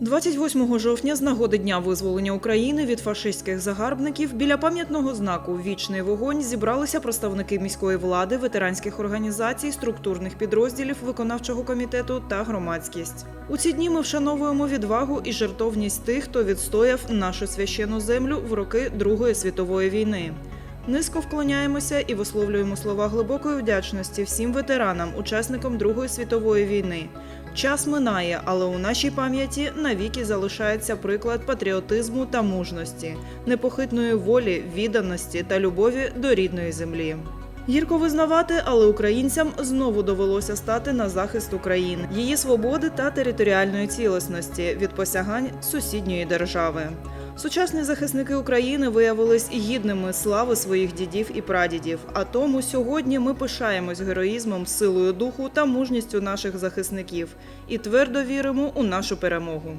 28 жовтня з нагоди Дня визволення України від фашистських загарбників біля пам'ятного знаку Вічний вогонь зібралися представники міської влади, ветеранських організацій, структурних підрозділів виконавчого комітету та громадськість. У ці дні ми вшановуємо відвагу і жертовність тих, хто відстояв нашу священну землю в роки Другої світової війни. Низько вклоняємося і висловлюємо слова глибокої вдячності всім ветеранам, учасникам Другої світової війни. Час минає, але у нашій пам'яті навіки залишається приклад патріотизму та мужності, непохитної волі, відданості та любові до рідної землі. Гірко визнавати, але українцям знову довелося стати на захист України, її свободи та територіальної цілісності від посягань сусідньої держави. Сучасні захисники України виявились гідними слави своїх дідів і прадідів. А тому сьогодні ми пишаємось героїзмом, силою духу та мужністю наших захисників і твердо віримо у нашу перемогу.